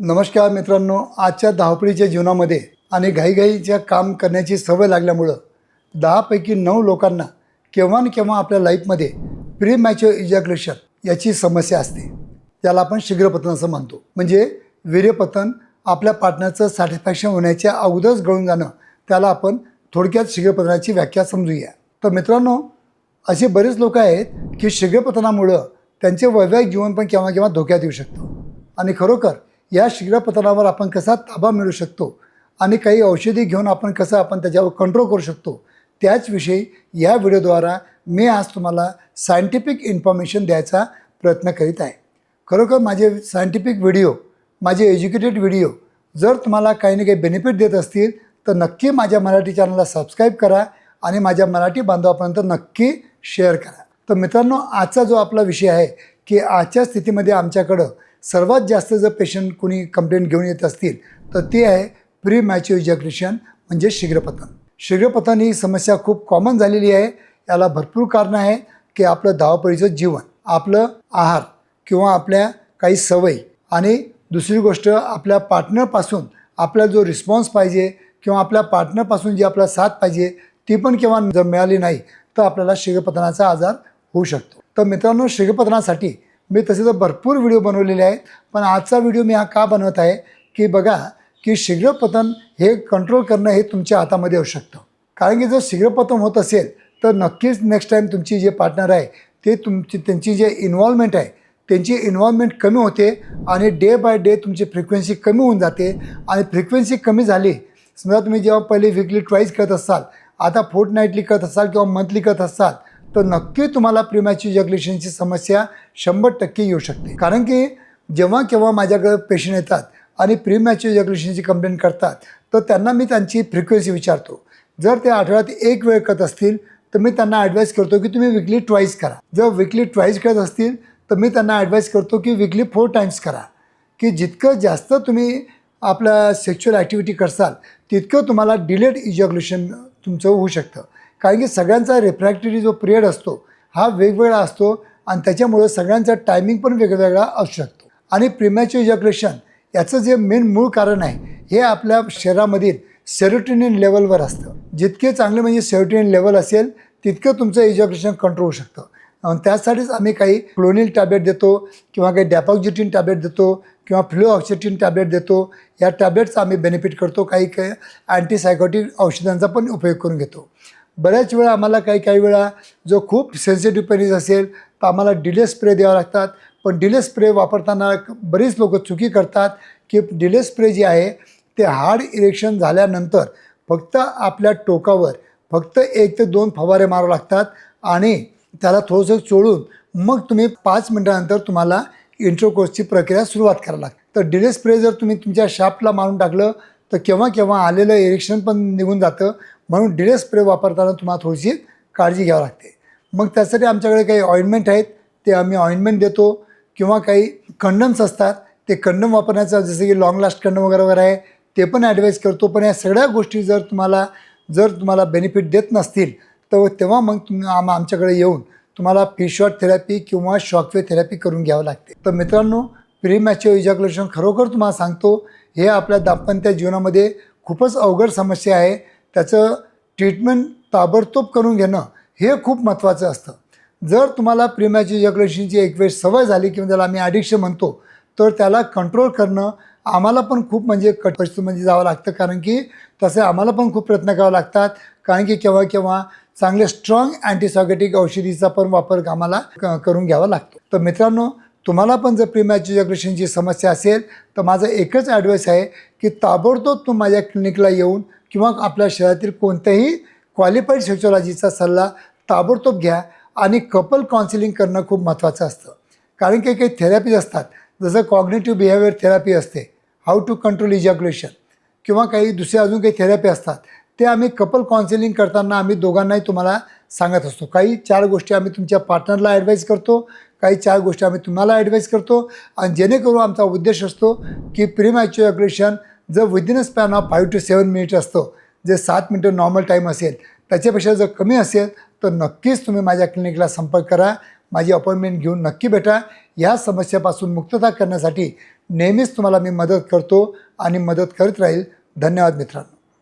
नमस्कार मित्रांनो आजच्या धावपळीच्या जीवनामध्ये आणि घाईघाईच्या काम करण्याची सवय लागल्यामुळं दहापैकी नऊ लोकांना केव्हा न केव्हा आपल्या लाईफमध्ये प्री मॅच्युअर इजॅक्युलेशन याची समस्या असते. त्याला आपण शीघ्रपतन असं म्हणतो. म्हणजे वीर्यपतन आपल्या पार्टनरचं सॅटिस्फॅक्शन होण्याच्या अगोदरच गळून जाणं त्याला आपण थोडक्यात शीघ्रपतनाची व्याख्या समजूया. तर मित्रांनो असे बरेच लोक आहेत की शीघ्रपतनामुळं त्यांचे वैवाहिक जीवन पण केव्हा केव्हा धोक्यात येऊ शकतं. आणि खरोखर या शीघ्रपतनावर आपण कसा ताबा मिळू शकतो आणि काही औषधी घेऊन आपण कसं आपण त्याच्यावर कंट्रोल करू शकतो त्याचविषयी या व्हिडिओद्वारा मी आज तुम्हाला सायंटिफिक इन्फॉर्मेशन द्यायचा प्रयत्न करीत आहे. खरोखर माझे सायंटिफिक व्हिडिओ माझे एज्युकेटेड व्हिडिओ जर तुम्हाला काही ना काही बेनिफिट देत असतील तर नक्की माझ्या मराठी चॅनलला सबस्क्राईब करा आणि माझ्या मराठी बांधवापर्यंत नक्की शेअर करा. तर मित्रांनो आजचा जो आपला विषय आहे की आजच्या स्थितीमध्ये आमच्याकडं सर्वात जास्त जर पेशंट कोणी कंप्लेंट घेऊन येत असतील तर ते आहे प्री मॅच्युअर इजॅक्युलेशन म्हणजे शीघ्रपतन. शीघ्रपतन ही समस्या खूप कॉमन झालेली आहे. याला भरपूर कारणं आहे की आपलं धावपळीचं जीवन आपलं आहार किंवा आपल्या काही सवयी आणि दुसरी गोष्ट आपल्या पार्टनरपासून आपला जो रिस्पॉन्स पाहिजे किंवा आपल्या पार्टनरपासून जी आपला साथ पाहिजे ती पण केव्हा जर मिळाली नाही तर आपल्याला शीघ्रपतनाचा आजार होऊ शकतो. तर मित्रांनो शीघ्रपतनासाठी मी तसे तर भरपूर व्हिडिओ बनवलेले आहेत पण आजचा व्हिडिओ मी हा का बनवत आहे की बघा की शीघ्रपतन हे कंट्रोल करणं हे तुमच्या हातामध्ये येऊ शकतं. कारण की जर शीघ्रपतन होत असेल तर नक्कीच नेक्स्ट टाईम तुमची जे पार्टनर आहे ते तुमची त्यांची जे इन्व्हॉल्वमेंट आहे त्यांची इन्व्हॉल्वमेंट कमी होते आणि डे बाय डे तुमची फ्रिक्वेन्सी कमी होऊन जाते. आणि फ्रिक्वेन्सी कमी झाली समजा तुम्ही जेव्हा पहिले वीकली ट्वाईस करत असाल आता फोर्ट नाईटली करत असाल किंवा मंथली करत असाल तर नक्की तुम्हाला प्रिमॅची जगलेशनची समस्या शंभर टक्के येऊ शकते. कारण की जेव्हा केव्हा माझ्याकडे पेशंट येतात आणि प्रिमॅच्युअर जगलेशनची कंप्लेंट करतात तर त्यांना मी त्यांची फ्रिक्वेन्सी विचारतो. जर ते आठवड्यात एक वेळ करत असतील तर मी त्यांना ॲडवाईस करतो की तुम्ही विकली ट्वाईस करा. जर विकली ट्वाईस करत असतील तर मी त्यांना ॲडवाईस करतो की विकली फोर टाईम्स करा. की जितकं जास्त तुम्ही आपलं सेक्च्युअल ॲक्टिव्हिटी करसाल तितकं तुम्हाला डिलेड इजॅक्युलेशन तुमचं होऊ शकतं. कारण की सगळ्यांचा रिफ्रॅक्टरी जो पिरियड असतो हा वेगवेगळा असतो आणि त्याच्यामुळं सगळ्यांचा टायमिंग पण वेगवेगळा असू शकतो. आणि प्रिमॅच्युअर इजॅक्युलेशन याचं जे मेन मूळ कारण आहे हे आपल्या शरीरामधील सेरोटिनिन लेवलवर असतं. जितके चांगले म्हणजे सेरोटिनिन लेवल असेल तितकं तुमचं इजॅक्युलेशन कंट्रोल होऊ शकतं. त्यासाठीच आम्ही काही क्लोनिल टॅबलेट देतो किंवा काही डॅपॉक्झिटिन टॅबलेट देतो किंवा फ्लोऑक्सिटिन टॅबलेट देतो. या टॅबलेटचा आम्ही बेनिफिट करतो. काही काही अँटीसायकोटिक औषधांचा पण उपयोग करून घेतो. बऱ्याच वेळा आम्हाला काही काही वेळा जो खूप सेन्सिटिव्ह पेनिस असेल तर आम्हाला डिले स्प्रे द्यावे लागतात. पण डिले स्प्रे वापरताना बरीच लोक चुकी करतात की डिले स्प्रे जे आहे ते हार्ड इरेक्शन झाल्यानंतर फक्त आपल्या टोकावर फक्त एक ते दोन फवारे मारावं लागतात आणि त्याला थोडंसं चोळून मग तुम्ही पाच मिनटानंतर तुम्हाला इंट्रोकोर्सची प्रक्रिया सुरुवात करायला लागते. तर डिले स्प्रे जर तुम्ही तुमच्या शाफ्टला मारून टाकलं तर केव्हा केव्हा आलेलं इरेक्शन पण निघून जातं. म्हणून डिले स्प्रे वापरताना तुम्हाला थोडीशी काळजी घ्यावी लागते. मग त्यासाठी आमच्याकडे काही ऑइंटमेंट आहेत ते आम्ही ऑइंटमेंट देतो. किंवा काही कंडम्स असतात ते कंडम वापरण्याचं जसं की लाँग लास्ट कंडम वगैरे वगैरे आहे ते पण ॲडवाईस करतो. पण या सगळ्या गोष्टी जर तुम्हाला जर तुम्हाला बेनिफिट देत नसतील तर तेव्हा मग तुम्ही आम आमच्याकडे येऊन तुम्हाला फिशॉट थेरपी किंवा शॉकवे थेरपी करून घ्यावं लागते. तर मित्रांनो प्री मॅच्युअर इजॅक्युलेशन खरोखर तुम्हाला सांगतो हे आपल्या दाम्पत्य जीवनामध्ये खूपच अवघड समस्या आहे. त्याचं ट्रीटमेंट ताबडतोब करून घेणं हे खूप महत्त्वाचं असतं. जर तुम्हाला प्रेमाची जगलशींची एक वेळ सवय झाली किंवा त्याला आम्ही ॲडिक्शन म्हणतो तर त्याला कंट्रोल करणं आम्हाला पण खूप म्हणजे कट परिस्थितीमध्ये जावं लागतं. कारण की तसे आम्हाला पण खूप प्रयत्न करावे लागतात. कारण की केव्हा केव्हा चांगले स्ट्रॉंग अँटीसॉगेटिक औषधीचा पण वापर आम्हाला क- करून घ्यावा लागतो. तर मित्रांनो तुम्हाला पण जर प्रिमॅची इजॅक्युलेशनची समस्या असेल तर माझं एकच ॲडवाईस आहे की ताबडतोब तू माझ्या क्लिनिकला येऊन किंवा आपल्या शरीरातील कोणत्याही क्वालिफाईड सेक्शॉलॉजीचा सल्ला ताबडतोब घ्या आणि कपल काउन्सिलिंग करणं खूप महत्त्वाचं असतं. कारण की काही थेरपीज असतात. जसं कॉग्नेटिव्ह बिहेवियर थेरपी असते. हाऊ टू कंट्रोल इजॅक्युलेशन किंवा काही दुसरे अजून काही थेरपी असतात. ते आम्ही कपल काउन्सिलिंग करताना आम्ही दोघांनाही तुम्हाला सांगत असतो. काही चार गोष्टी आम्ही तुमच्या पार्टनरला ॲडवाईस करतो. काही चार गोष्टी आम्ही तुम्हाला ॲडवाईस करतो आणि जेणेकरून आमचा उद्देश असतो की प्रिमॅच्युअग्रेशन जर within a span of five to seven minute असतो जे सात मिनटं नॉर्मल टाईम असेल त्याच्यापेक्षा जर कमी असेल तर नक्कीच तुम्ही माझ्या क्लिनिकला संपर्क करा माझी अपॉइंटमेंट घेऊन नक्की भेटा. या समस्येपासून मुक्तता करण्यासाठी नेहमीच तुम्हाला मी मदत करतो आणि मदत करत राहील. धन्यवाद मित्रांनो.